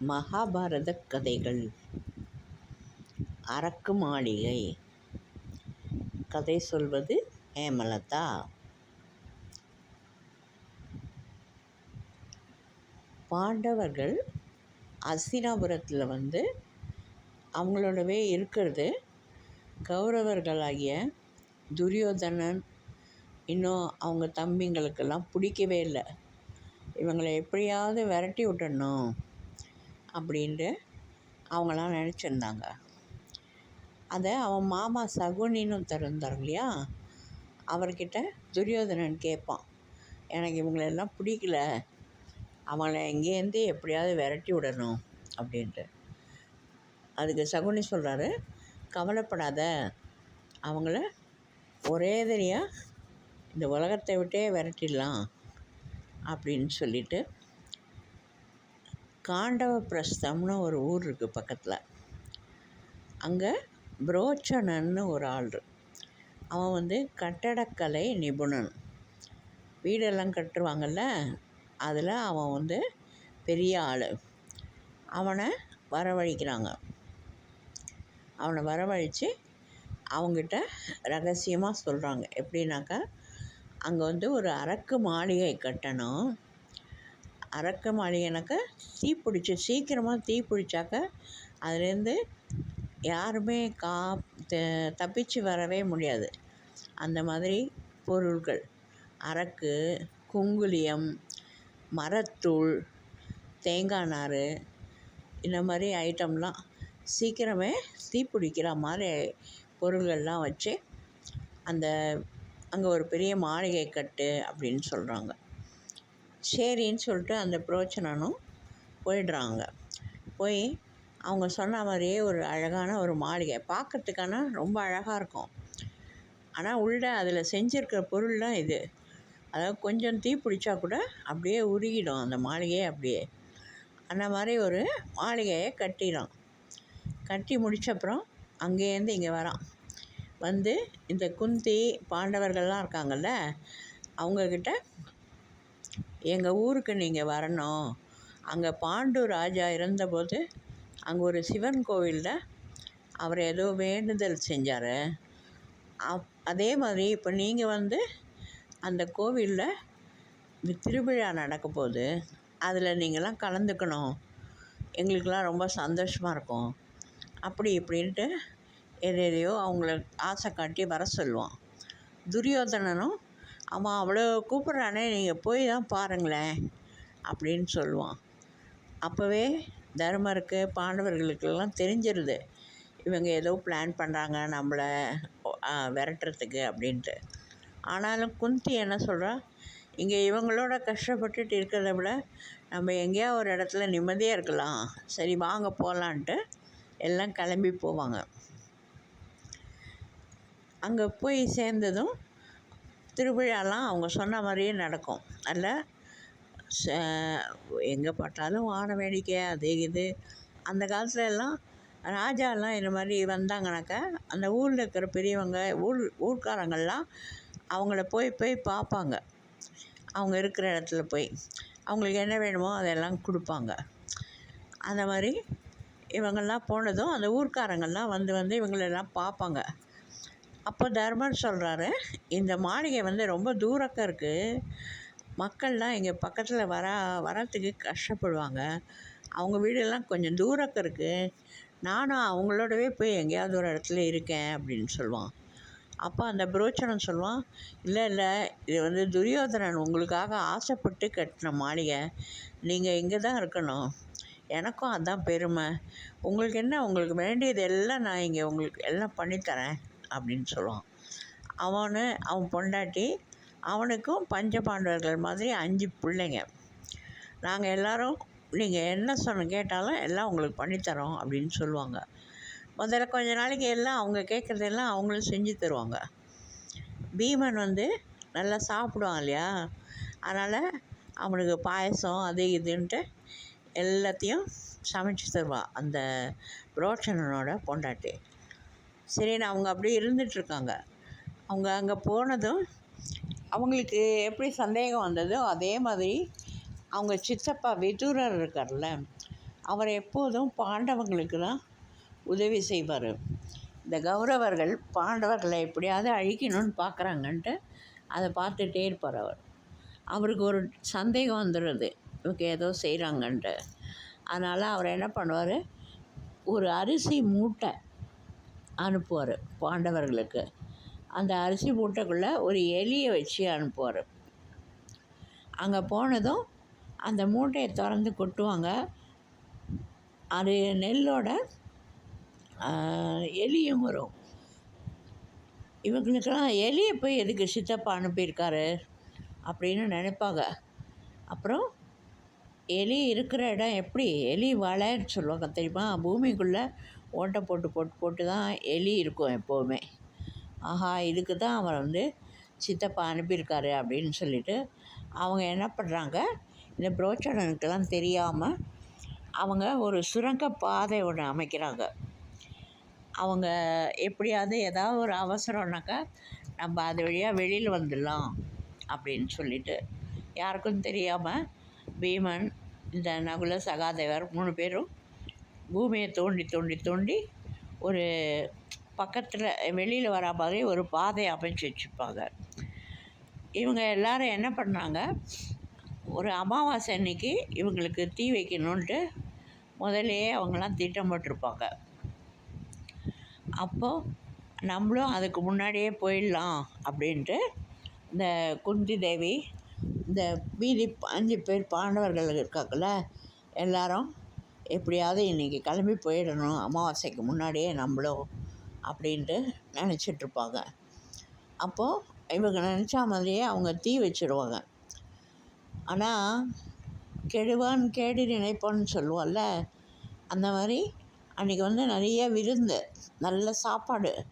மகாபாரத கதைகள். அரக்கு மாளிகை. கதை சொல்வது ஹேமலதா. பாண்டவர்கள் அசினாபுரத்தில் வந்து அவங்களோடவே இருக்கிறது. கௌரவர்களாகிய துரியோதனன் இன்னும் அவங்க தம்பிங்களுக்கெல்லாம் பிடிக்கவே இல்லை. இவங்களை எப்படியாவது விரட்டி விட்டணும் அப்படின்ட்டு அவங்களாம் நினச்சிருந்தாங்க. அதை அவன் மாமா சகுனின்னு ஒருத்தர் இருந்தார் இல்லையா? அவர்கிட்ட துரியோதனன் கேட்பான் எனக்கு இவங்களெல்லாம் பிடிக்கல. அவங்கள இங்கேருந்து எப்படியாவது விரட்டி விடணும் அப்படின்ட்டு. அதுக்கு சகுனி சொல்கிறாரு கவலைப்படாத. அவங்கள ஒரே ஒரேதரியாக இந்த உலகத்தை விட்டே விரட்டிடலாம் அப்படின்னு சொல்லிவிட்டு காண்டவ பிரஸ்தம்னு ஒரு ஊர் இருக்குது பக்கத்தில். அங்கே புரோச்சனன்னு ஒரு ஆள் அவன் வந்து கட்டடக்கலை நிபுணன். வீடெல்லாம் கட்டுருவாங்கள்ல அதில் அவன் வந்து பெரிய ஆள். அவனை வரவழைக்கிறாங்க. அவனை வரவழைச்சு அவங்கிட்ட ரகசியமாக சொல்கிறாங்க எப்படின்னாக்கா அங்கே வந்து ஒரு அரக்கு மாளிகை கட்டணும். அரக்க மாளிகைனாக்கா தீ பிடிச்சி சீக்கிரமாக தீ பிடிச்சாக்க அதுலேருந்து யாருமே கா த- தப்பிச்சு வரவே முடியாது. அந்த மாதிரி பொருள்கள். அரக்கு குங்குலியம் மரத்தூள் தேங்காய் நார் இந்த மாதிரி ஐட்டம்லாம் சீக்கிரமே தீப்பிடிக்கிற மாதிரி பொருள்கள்லாம் வச்சு அந்த அங்கே ஒரு பெரிய மாளிகை கட்டு அப்படின்னு சொல்கிறாங்க சரின்னு சொல்லிட்டு அந்த புரோச்சனனும் போயிடுறாங்க. போய் அவங்க சொன்ன மாதிரியே ஒரு அழகான ஒரு மாளிகை. பார்க்கறதுக்கான ரொம்ப அழகாக இருக்கும். ஆனால் உள்ள அதில் செஞ்சுருக்கிற பொருள்லாம் இது. அதாவது கொஞ்சம் தீ பிடிச்சா கூட அப்படியே உருகிடும் அந்த மாளிகையை அப்படியே. அந்த மாதிரி ஒரு மாளிகையை கட்டிடும் கட்டி முடிச்சப்புறம் அங்கேருந்து இங்கே வரான். வந்து இந்த குந்தி பாண்டவர்கள்லாம் இருக்காங்கல்ல அவங்கக்கிட்ட எங்கள் ஊருக்கு நீங்கள் வரணும். அங்கே பாண்டு ராஜா இருந்தபோது அங்கே ஒரு சிவன் கோவிலில் அவர் ஏதோ வேண்டுதல் செஞ்சார். அப் அதே மாதிரி இப்போ நீங்கள் வந்து அந்த கோவிலில் திருவிழா நடக்க போகுது அதில் நீங்களாம் கலந்துக்கணும். எங்களுக்கெல்லாம் ரொம்ப சந்தோஷமாக இருக்கும். அப்படி இப்படின்ட்டு எதையோ அவங்கள ஆசை காட்டி வர சொல்லுவான். துரியோதனனும் அவன் அவ்வளோ கூப்பிட்றானே நீங்கள் போய் தான் பாருங்களேன் அப்படின்னு சொல்லுவான். அப்போவே தர்மருக்கு பாண்டவர்களுக்கெல்லாம் தெரிஞ்சிருது. இவங்க ஏதோ பிளான் பண்ணுறாங்க நம்மளை விரட்டுறதுக்கு அப்படின்ட்டு. ஆனாலும் குந்தி என்ன சொல்கிறா இங்கே இவங்களோட கஷ்டப்பட்டுட்டு இருக்கிறத விட நம்ம எங்கேயா ஒரு இடத்துல நிம்மதியாக இருக்கலாம். சரி வாங்க போகலான்ட்டு எல்லாம் கிளம்பி போவாங்க. அங்கே போய் சேர்ந்ததும் திருவிழாலாம் அவங்க சொன்ன மாதிரியே நடக்கும். அதில் எங்கே பார்த்தாலும் வான வேடிக்கை அது இது. அந்த காலத்துல எல்லாம் ராஜாலாம் இந்த மாதிரி வந்தாங்கனாக்கா அந்த ஊரில் இருக்கிற பெரியவங்க ஊர் ஊர்க்காரங்கள்லாம் அவங்கள போய் போய் பார்ப்பாங்க. அவங்க இருக்கிற இடத்துல போய். அவங்களுக்கு என்ன வேணுமோ அதெல்லாம் கொடுப்பாங்க. அந்த மாதிரி இவங்கெல்லாம் போனதும் அந்த ஊர்க்காரங்கள்லாம் வந்து வந்து இவங்களெல்லாம் பார்ப்பாங்க. அப்போ தர்மர் சொல்கிறாரு இந்த மாளிகை வந்து ரொம்ப தூரக்க இருக்குது மக்கள்லாம் இங்கே பக்கத்தில் வர வரத்துக்கு கஷ்டப்படுவாங்க. அவங்க வீடெல்லாம் கொஞ்சம் தூரக்க இருக்குது நானும் அவங்களோடவே போய் எங்கேயாவது ஒரு இடத்துல இருக்கேன் அப்படின்னு சொல்லுவான். அப்போ அந்த புரோச்சனம் சொல்லுவான் இல்லை இல்லை இது வந்து துரியோதனன் உங்களுக்காக ஆசைப்பட்டு கட்டின மாளிகை. நீங்கள் இங்கே தான் இருக்கணும். எனக்கும் அதுதான் பெருமை. உங்களுக்கு என்ன உங்களுக்கு வேண்டியது எல்லாம் நான் இங்கே உங்களுக்கு எல்லாம் பண்ணித்தரேன். அப்படின்னு சொல்லுவான். அவனு அவன் பொண்டாட்டி அவனுக்கும் பஞ்ச பாண்டவர்கள் மாதிரி அஞ்சு பிள்ளைங்க. நாங்கள் எல்லோரும் நீங்கள் என்ன சொன்ன கேட்டாலும் எல்லாம் உங்களுக்கு பண்ணித்தரோம் அப்படின்னு சொல்லுவாங்க. முதல்ல கொஞ்ச நாளைக்கு எல்லாம் அவங்க கேட்குறதெல்லாம் அவங்களும் செஞ்சு தருவாங்க. பீமன் வந்து நல்லா சாப்பிடுவான் இல்லையா? அதனால் அவனுக்கு பாயசம் அது இதுன்ட்டு எல்லாத்தையும் சமைச்சு தருவாள் அந்த புரோச்சனனோட பொண்டாட்டி. சரின்னு அவங்க அப்படியே இருந்துகிட்ருக்காங்க அவங்க அங்கே போனதும் அவங்களுக்கு எப்படி சந்தேகம் வந்ததோ அதே மாதிரி அவங்க சித்தப்பா விதுரர் இருக்கார்ல அவர் எப்போதும் பாண்டவங்களுக்கு தான் உதவி செய்வார். இந்த கௌரவர்கள் பாண்டவர்களை எப்படியாவது அழிக்கணும்னு பார்க்குறாங்கன்ட்டு அதை பார்த்துட்டே இருப்பார் அவர். அவருக்கு ஒரு சந்தேகம் வந்துடுது. இவங்க ஏதோ செய்கிறாங்கன்ட்டு. அதனால் அவர் என்ன பண்ணுவார்? ஒரு அரிசி மூட்டை அனுப்புவார் பாண்டவர்களுக்கு. அந்த அரிசி மூட்டைக்குள்ளே ஒரு எலியை வச்சு அனுப்புவார். அங்கே போனதும் அந்த மூட்டையை திறந்து கொட்டுவாங்க. அது நெல்லோட எலியும் வரும். இவங்களுக்கெல்லாம் எலியை போய் எதுக்கு சித்தப்பா அனுப்பியிருக்காரு அப்படின்னு நினைப்பாங்க. அப்புறம் எலி இருக்கிற இடம் எப்படி? எலி வலைன்னு சொல்லுவாங்க தெரியுமா? பூமிக்குள்ளே ஓட்டை போட்டு போட்டு போட்டு தான் எலி இருக்கும் எப்போவுமே. ஆஹா இதுக்கு தான் அவர் வந்து சித்தப்பா அனுப்பியிருக்காரு அப்படின்னு சொல்லிட்டு அவங்க என்ன பண்ணுறாங்க இந்த புரோச்சனனுக்கெல்லாம் தெரியாமல் அவங்க ஒரு சுரங்க பாதை ஒன்று அமைக்கிறாங்க. அவங்க எப்படியாவது ஏதாவது ஒரு அவசரம்னாக்கா நம்ம அது வழியாக வெளியில் வந்துடலாம் அப்படின்னு சொல்லிட்டு யாருக்கும் தெரியாமல் பீமன் இந்த நகுல சகாதேவர் மூணு பேரும் பூமியை தோண்டி தோண்டி தோண்டி ஒரு பக்கத்தில் வெளியில் வர மாதிரி ஒரு பாதை அமைச்சு வச்சுருப்பாங்க இவங்க எல்லாரும் என்ன பண்ணாங்க? ஒரு அமாவாசை அன்னைக்கு இவங்களுக்கு தீ வைக்கணுன்ட்டு முதல்லையே அவங்களாம் திட்டம் போட்டிருப்பாங்க. அப்போது நம்மளும் அதுக்கு முன்னாடியே போயிடலாம் அப்படின்ட்டு இந்த குந்தி தேவி இந்த மீதி அஞ்சு பேர் பாண்டவர்கள் இருக்காங்கல்ல எல்லாரும் எப்படியாவது இன்றைக்கி கிளம்பி போயிடணும். அமாவாசைக்கு முன்னாடியே நம்மளும் அப்படின்ட்டு நினச்சிட்ருப்பாங்க. அப்போது இவங்க நினச்சா மாதிரியே அவங்க தீ வச்சுருவாங்க. ஆனால் கெடுவான் கேடு நினைப்பான்னு சொல்லுவோம்ல அந்த மாதிரி அன்றைக்கி வந்து நிறைய விருந்து நல்ல சாப்பாடு.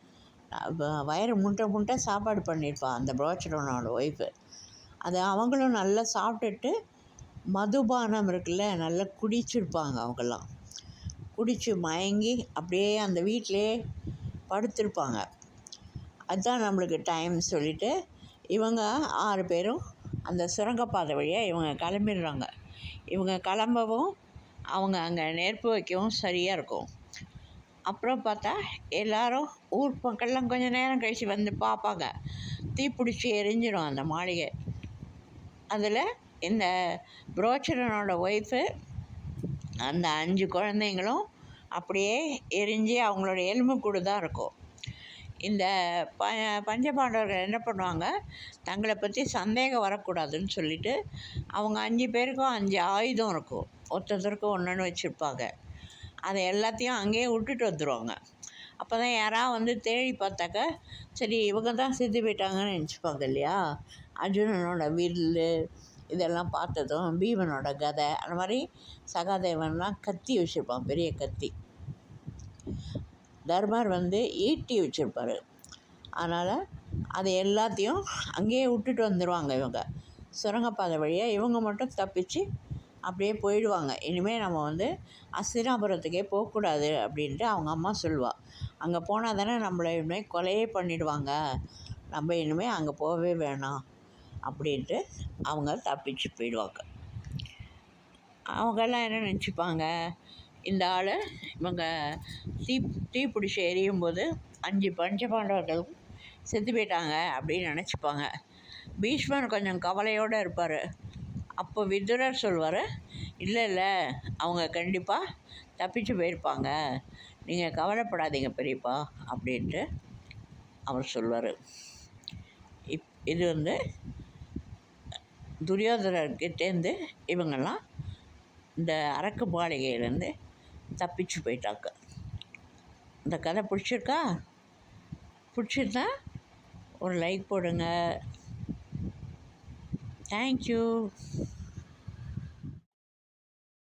வ- வயிறு முட்டை முட்டை சாப்பாடு பண்ணியிருப்பான் அந்த புரோச்சனோட ஒய்ஃபு அது அவங்களும் நல்லா சாப்பிட்டுட்டு மதுபானம் இருக்குல்ல நல்லா குடிச்சிருப்பாங்க அவங்கெல்லாம். குடித்து மயங்கி அப்படியே அந்த வீட்டிலே படுத்திருப்பாங்க. அதுதான் நம்மளுக்கு டைம் சொல்லிவிட்டு இவங்க ஆறு பேரும் அந்த சுரங்கப்பாதை வழியாக இவங்க கிளம்பிடுறாங்க. இவங்க கிளம்பவும் அவங்க அங்கே நெருப்பு வைக்கவும் சரியாக இருக்கும். அப்புறம் பார்த்தா எல்லாரும் ஊர் மக்கள்லாம் கொஞ்சம் நேரம் கழித்து வந்து பார்ப்பாங்க. தீப்பிடிச்சி எரிஞ்சிடும் அந்த மாளிகை. அதில் இந்த புரோச்சரனோட ஒய்ஃபு அந்த அஞ்சு குழந்தைங்களும் அப்படியே எரிஞ்சு அவங்களோட எலும்புக்கூடு தான் இருக்கும். இந்த ப பஞ்சபாண்டவர்கள் என்ன பண்ணுவாங்க தங்களை பற்றி சந்தேகம் வரக்கூடாதுன்னு சொல்லிட்டு அவங்க அஞ்சு பேருக்கும் அஞ்சு ஆயுதம் இருக்கும். ஒருத்தருக்கும் ஒன்றுன்னு வச்சுருப்பாங்க. அதை எல்லாத்தையும் அங்கேயே விட்டுட்டு வந்துடுவாங்க அப்போ தான் யாராவது வந்து தேடி பார்த்தாக்க சரி இவங்க தான் செத்து போயிட்டாங்கன்னு நினச்சிப்பாங்க இல்லையா? அர்ஜுனனோட வில்லு இதெல்லாம் பார்த்ததும் பீமனோட கதை அந்த மாதிரி சகாதேவன்லாம் கத்தி வச்சுருப்பான் பெரிய கத்தி. தர்பார் வந்து ஈட்டி வச்சுருப்பாரு. அதனால் அது எல்லாத்தையும் அங்கேயே விட்டுட்டு வந்துடுவாங்க இவங்க. சுரங்கப்பாதை வழியாக இவங்க மட்டும் தப்பிச்சு அப்படியே போயிடுவாங்க. இனிமேல் நம்ம வந்து அஸ்தினாபுரத்துக்கே போகக்கூடாது அப்படின்ட்டு அவங்க அம்மா சொல்லுவாள் அங்கே போனால் தானே நம்மளை இனிமேல் கொலையே பண்ணிடுவாங்க. நம்ம இனிமேல் அங்கே போகவே வேணாம். அப்படின்ட்டு அவங்க தப்பிச்சு போயிடுவாங்க. அவங்கெல்லாம் என்ன நினச்சிப்பாங்க? இந்த ஆள் இவங்க தீ தீ பிடிச்சி எரியும் போது அஞ்சு பஞ்சபாண்டவர்களும் செத்து போயிட்டாங்க அப்படின்னு நினச்சிப்பாங்க. பீஷ்மன் கொஞ்சம் கவலையோடு இருப்பார். அப்போ விதுரர் சொல்வார் இல்லை இல்லை அவங்க கண்டிப்பாக தப்பிச்சு போயிருப்பாங்க. நீங்கள் கவலைப்படாதீங்க பெரியப்பா அப்படின்ட்டு அவர் சொல்வார். இப் இது வந்து துரியோதனர்கிட்டேருந்து இவங்கெல்லாம் இந்த அரக்கு மாளிகையிலேருந்து தப்பிச்சு போயிட்டாங்க. இந்த கதை பிடிச்சிருக்கா? பிடிச்சிருந்தா ஒரு லைக் போடுங்க. தேங்க்யூ